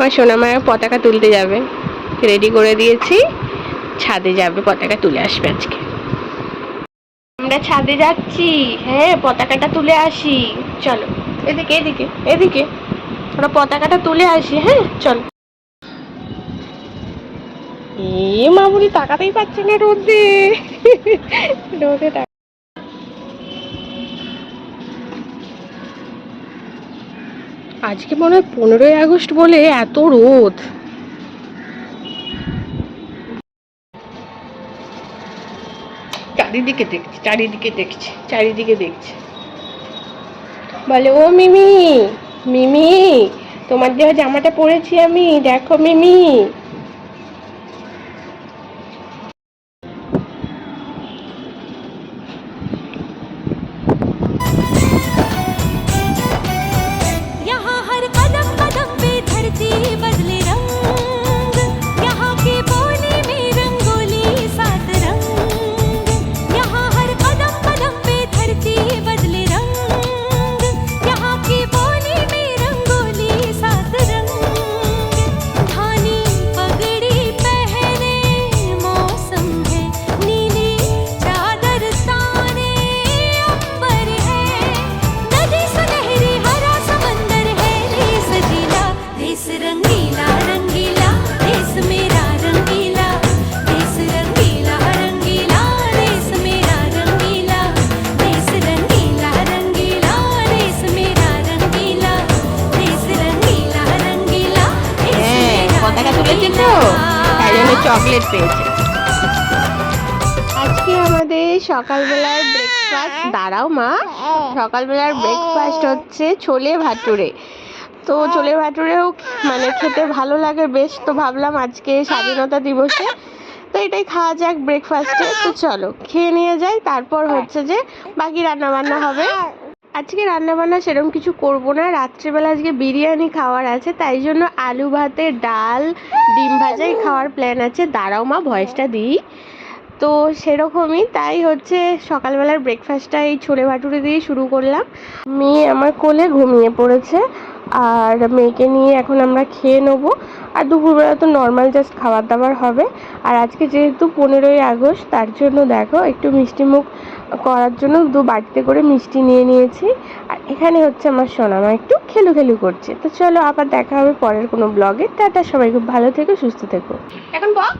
আমার সোনামায়া পতাকা তুলতে যাবে। রেডি করে দিয়েছি। ছাদে যাবে, পতাকা তুলে আসবে আজকে। আমরা ছাদে যাচ্ছি। হ্যাঁ পতাকাটা তুলে আসি। চলো। এদিকে এদিকে এদিকে। আমরা পতাকাটা তুলে আসি হ্যাঁ চলো। এ, মামুনি তাকাতেই পাচ্ছে না রোদে। রোদে আজকে মনে হয় পনেরোই আগস্ট বলে এত রোদ। চারিদিকে দেখছি চারিদিকে দেখছি চারিদিকে দেখছি। বলে ও মিমি মিমি তোমার দেওয়া জামাটা পরেছি আমি দেখো মিমি। চকলেট পেয়েছে। আজকে আমাদের সকালবেলার ব্রেকফাস্ট দাঁড়াও মা, সকালবেলার ব্রেকফাস্ট হচ্ছে ছোলে ভাটুরে। তো ছোলে ভাটুরেও মানে খেতে ভালো লাগে বেশ, তো ভাবলাম আজকে স্বাধীনতা দিবসে। তো এটাই খাওয়া যাক ব্রেকফাস্টে তো চলো, খেয়ে নিয়ে যাই, তারপর হচ্ছে যে বাকি রান্না বান্না হবে। আজকে রান্নাবান্না সেরকম কিছু করব না। রাত্রিবেলা আজকে বিরিয়ানি খাওয়ার আছে, তাই জন্য আলু ভাতে ডাল, ডিম ভাজাই খাওয়ার প্ল্যান আছে। দাঁড়াও মা, ভয়েসটা দিই। তো সেরকমই, তাই হচ্ছে সকালবেলার ব্রেকফাস্টটা এই ছোলে ভাটুরে দিয়ে শুরু করলাম। মেয়ে আমার কোলে ঘুমিয়ে পড়েছে। আর মেয়েকে নিয়ে এখন আমরা খেয়ে নেব। আর দুপুরবেলা তো নর্মাল জাস্ট খাবার দাবার হবে। আর আজকে যেহেতু পনেরোই আগস্ট তার জন্য দেখো একটু মিষ্টি মুখ করার জন্য দু বাড়িতে করে মিষ্টি নিয়ে নিয়েছি। আর এখানে হচ্ছে আমার সোনামা একটু খেলু খেলু করছে। তো চলো আবার দেখা হবে পরের কোনো ব্লগে টাটা সবাই খুব ভালো থেকো সুস্থ থেকো। এখন বক।